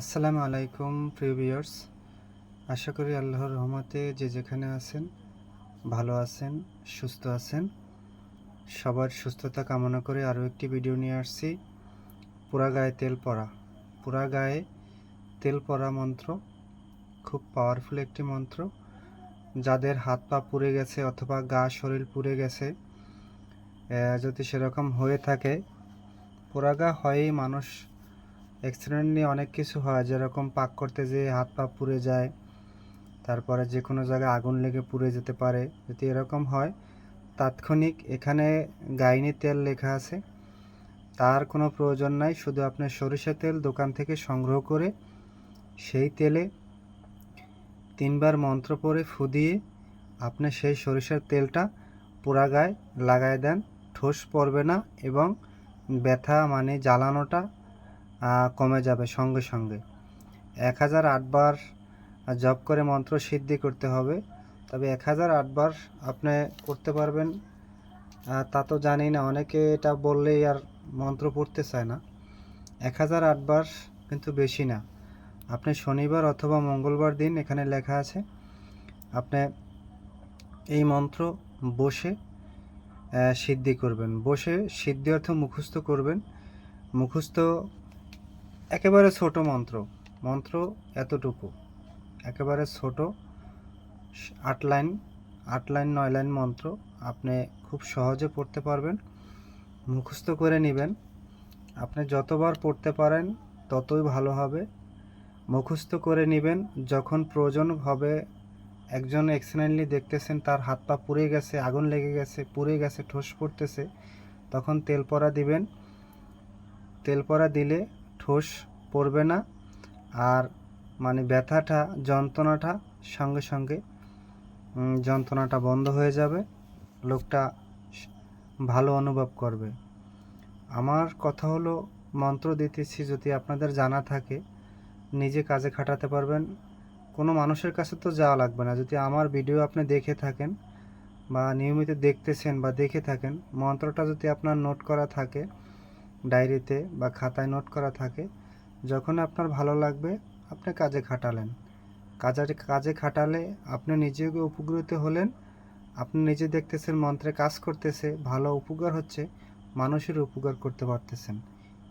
আসসালামু আলাইকুম প্রিভিয়ার্স আশা করি আল্লাহর রহমতে যে যেখানে আছেন, ভালো আছেন, সুস্থ আছেন। সবার সুস্থতা কামনা করে আরও একটি ভিডিও নিয়ে আসছি পুরা গায়ে তেল পড়া। পুরা গায়ে তেল পড়া মন্ত্র, খুব পাওয়ারফুল একটি মন্ত্র। যাদের হাত পা পুড়ে গেছে অথবা গা, শরীর পুড়ে গেছে যদি সেরকম হয়ে থাকে পোড়া গা হয়েই মানুষ অ্যাক্সিডেন্ট নিয়ে অনেক কিছু হয়, যেরকম পাক করতে যেয়ে হাত পা পুড়ে যায়, তারপরে যে কোনো জায়গায় আগুন লেগে পুড়ে যেতে পারে, যদি এরকম হয়, তাৎক্ষণিক এখানে গাইনি তেল লেখা আছে, তার কোনো প্রয়োজন নাই, শুধু আপনি সরিষা তেল দোকান থেকে সংগ্রহ করে সেই তেলে তিনবার মন্ত্র পরে ফু দিয়ে আপনি সেই সরিষার তেলটা পোড়া গায়ে লাগায় দেন, ঠোস পড়বে না এবং ব্যথা মানে জ্বালানোটা কমে যাবে সঙ্গে সঙ্গে। এক হাজার আটবার জপ করে মন্ত্র সিদ্ধি করতে হবে। তবে এক হাজার আটবার আপনি করতে পারবেন। তা তো জানি না, অনেকে এটা বললেই আর মন্ত্র পড়তে চায় না। এক হাজার আটবার কিন্তু বেশি না। আপনি শনিবার অথবা মঙ্গলবার দিন এখানে লেখা আছে, আপনি এই মন্ত্র বসে সিদ্ধি করবেন। বসে সিদ্ধি অর্থ মুখস্থ করবেন। মুখস্থ একেবারে ছোট মন্ত্র মন্ত্র এতটুকু। একেবারে ছোট, আট লাইন আট লাইন, নয় লাইন মন্ত্র আপনি খুব সহজে পড়তে পারবেন, মুখস্থ করে নেবেন। আপনি যতবার পড়তে পারেন ততই ভালো হবে। মুখস্থ করে নেবেন, যখন প্রয়োজন হবে, একজন এক্সিডেন্টলি দেখতেছেন, তার হাত পা পুড়ে গেছে, আগুন লেগে গেছে, পুড়ে গেছে, ঠোস পড়তেছে, তখন তেল পরা দিবেন। তেল পরা দিলে ঠোস পড়বে না। আর মানে ব্যথাটা, যন্ত্রণাটা সঙ্গে সঙ্গে যন্ত্রণাটা বন্ধ হয়ে যাবে। লোকটা ভালো অনুভব করবে। আমার কথা হলো, মন্ত্র দিতেছি যদি আপনাদের জানা থাকে, নিজে কাজে খাটাতে পারবেন। কোনো মানুষের কাছে তো যাওয়া লাগবে না। যদি আমার ভিডিও আপনি দেখে থাকেন বা নিয়মিত দেখতেছেন বা দেখে থাকেন, মন্ত্রটা যদি আপনার নোট করা থাকে ডায়েরিতে বা খাতায় নোট করা থাকে, যখন আপনার ভালো লাগবে, আপনি কাজে খাটালেন। কাজে কাজে খাটালে আপনি নিজেকে উপকৃত হলেন, আপনি নিজে দেখতেছেন মন্ত্রে কাজ করতেছে, ভালো উপকার হচ্ছে, মানুষের উপকার করতে পারতেছেন।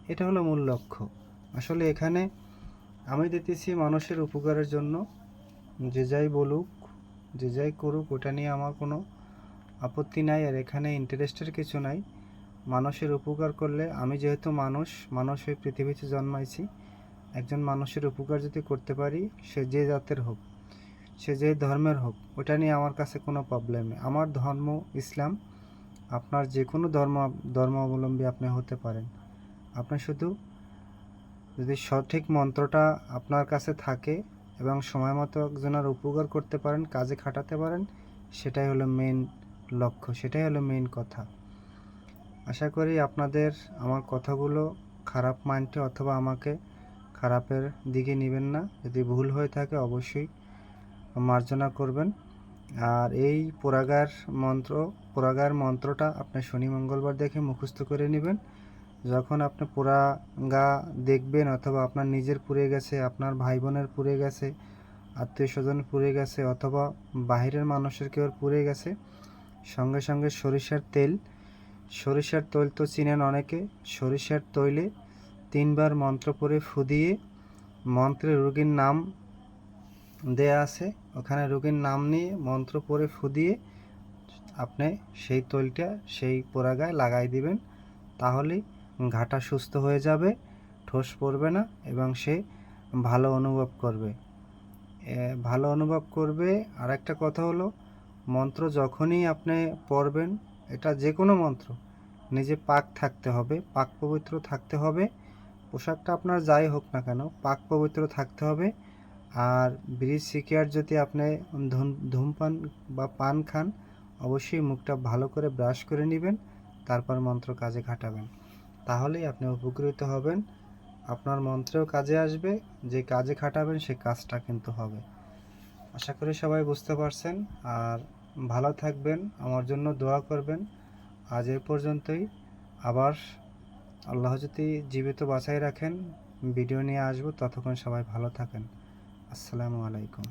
এটা হলো মূল লক্ষ্য। আসলে এখানে আমি দিতেছি মানুষের উপকারের জন্য, যে যাই বলুক, যে যাই করুক, ওটা নিয়ে আমার কোনো আপত্তি নাই, আর এখানে ইন্টারেস্টের কিছু নাই। মানুষের উপকার করলে আমি যেহেতু মানুষ মানুষ হয়ে পৃথিবীতে জন্মাইছি, একজন মানুষের উপকার যদি করতে পারি, সে যে জাতের হোক, সে যে ধর্মের হোক, ওটা নিয়ে আমার কাছে কোনো প্রবলেম নেই। আমার ধর্ম ইসলাম, আপনার যে কোনো ধর্ম, ধর্মাবলম্বী আপনি হতে পারেন। আপনি শুধু যদি সঠিক মন্ত্রটা আপনার কাছে থাকে এবং সময় মতো একজনের উপকার করতে পারেন, কাজে খাটাতে পারেন, সেটাই হলো মেন লক্ষ্য, সেটাই হলো মেন কথা। আশা করি আপনাদের আমার কথাগুলো খারাপ মাইন্ডে অথবা আমাকে খারাপের দিকে নেবেন না। যদি ভুল হয়ে থাকে অবশ্যই মার্জনা করবেন। আর এই পোড়াগার মন্ত্র পোড়াগার মন্ত্রটা আপনি শনি মঙ্গলবার দেখে মুখস্থ করে নেবেন। যখন আপনি পোড়া গা দেখবেন অথবা আপনার নিজের পুড়ে গেছে, আপনার ভাই বোনের পুড়ে গেছে আত্মীয় স্বজন পুড়ে গেছে অথবা বাইরের মানুষের কেউ পুড়ে গেছে, সঙ্গে সঙ্গে সরিষার তেল সরিষার তৈল তো চিনেন অনেকে, সরিষার তৈলে তিনবার মন্ত্র পড়ে ফুদিয়ে মন্ত্রে রোগীর নাম দেয়া আছে। ওখানে রোগীর নাম নিয়ে মন্ত্র পড়ে ফুদিয়ে আপনি সেই তৈলটা সেই পোড়া গায়ে লাগাই দিবেন। তাহলেই ঘাটা সুস্থ হয়ে যাবে ঠোস পড়বে না এবং সে ভালো অনুভব করবে। ভালো অনুভব করবে। আর একটা কথা হলো, মন্ত্র যখনই আপনি পড়বেন এটা যে কোনো মন্ত্র। নিজে পাক থাকতে হবে, পাক পবিত্র থাকতে হবে। পোশাকটা আপনার যাই হোক না কেন, পাক পবিত্র থাকতে হবে। আর ব্রিজ সিকিয়ার যদি আপনি ধূম- ধূমপান বা পান খান, অবশ্যই মুখটা ভালো করে ব্রাশ করে নেবেন, তারপর মন্ত্র কাজে খাটাবেন তাহলেই আপনি উপকৃত হবেন। আপনার মন্ত্রেও কাজে আসবে, যে কাজে খাটাবেন সে কাজটা কিন্তু হবে। আশা করি সবাই বুঝতে পারছেন। আর ভালো থাকবেন, আমার জন্য দোয়া করবেন। আজ এ পর্যন্তই। আবার আল্লাহ যদি জীবিত বাছাই রাখেন, ভিডিও নিয়ে আসব। ততক্ষণ সবাই ভালো থাকেন। আসসালামু আলাইকুম।